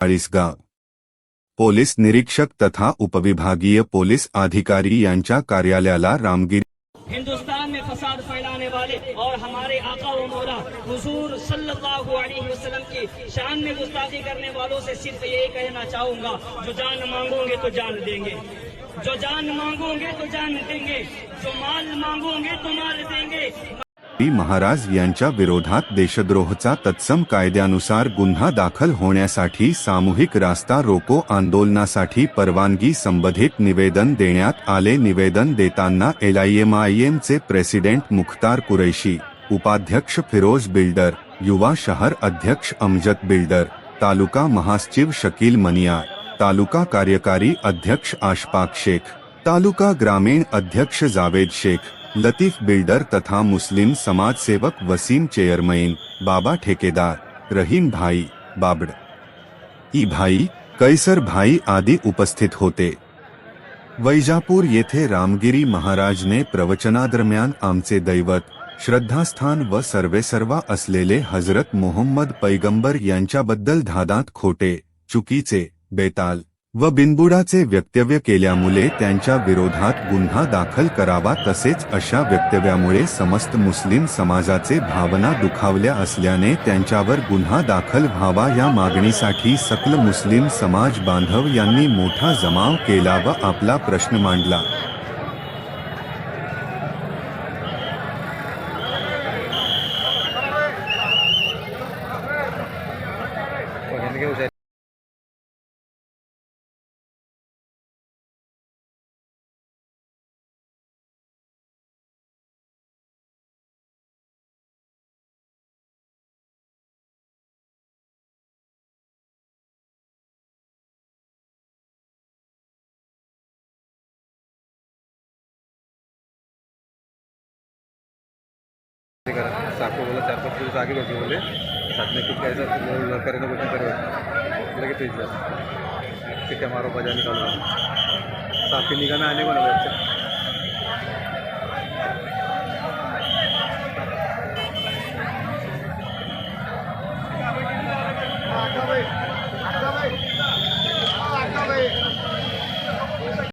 Chalisgaon police निरीक्षक तथा उपविभागीय पोलीस अधिकारी यांच्या कार्यालयाला रामगिरी हिंदुस्तान में फसाद फैलाने वाले और हमारे आका व मौला हुजूर सल्लल्लाहु अलैहि वसल्लम की शान में गुस्ताखी करने वालों से सिर्फ़ यही कहना चाहूँगा, जो जान मांगोगे तो जान देंगे। जो जान मांगोगे तो जान देंगे, जो माल मांगोगे तो माल देंगे। महाराज यांच्या विरोधात देशद्रोहचा तत्सम कायद्यानुसार गुन्हा दाखल होण्यासाठी सामूहिक रास्ता रोको आंदोलनासाठी परवानगी संबंधित निवेदन देण्यात आले. निवेदन देताना एलआयएमआयएमचे प्रेसिडेंट मुख्तार कुरैशी उपाध्यक्ष फिरोज बिल्डर युवा शहर अध्यक्ष अमजद बिल्डर तालुका महासचिव शकील मनिया तालुका कार्यकारी अध्यक्ष आशपाक शेख तालुका ग्रामीण अध्यक्ष जावेद शेख लतीफ बिल्डर तथा मुस्लिम समाजसेवक वसीम चेयरमैन, बाबा ठेकेदार, रहीम भाई, बाबड। ई भाई, कैसर भाई आदि उपस्थित होते। वैजापूर येथे रामगिरी महाराजने प्रवचनादरम्यान आमचे दैवत, श्रद्धास्थान व सर्वेसर्वा असलेले हज़रत मोहम्मद पैगंबर यांच्याबद्दल धादात खोटे, चुकीचे, बेताल। व बिनबुडाचे वक्तव्य केल्यामुळे त्यांच्या विरोधात गुन्हा दाखल करावा तसेच अशा वक्तव्यामुळे समस्त मुस्लिम समाजाचे भावना दुखावल्या असल्याने त्यांच्यावर गुन्हा दाखल व्हावा या मागणीसाठी सकल मुस्लिम समाज बांधव यांनी मोठा जमाव केला व आपला प्रश्न मांडला. ते बोला चार पाच दिवस आगे होते बोले साधने खूप काय सर करे नको लगेच येईल सर ठीक आहे मारो बजा निकालो. साफी निघाना आणि बनवायचं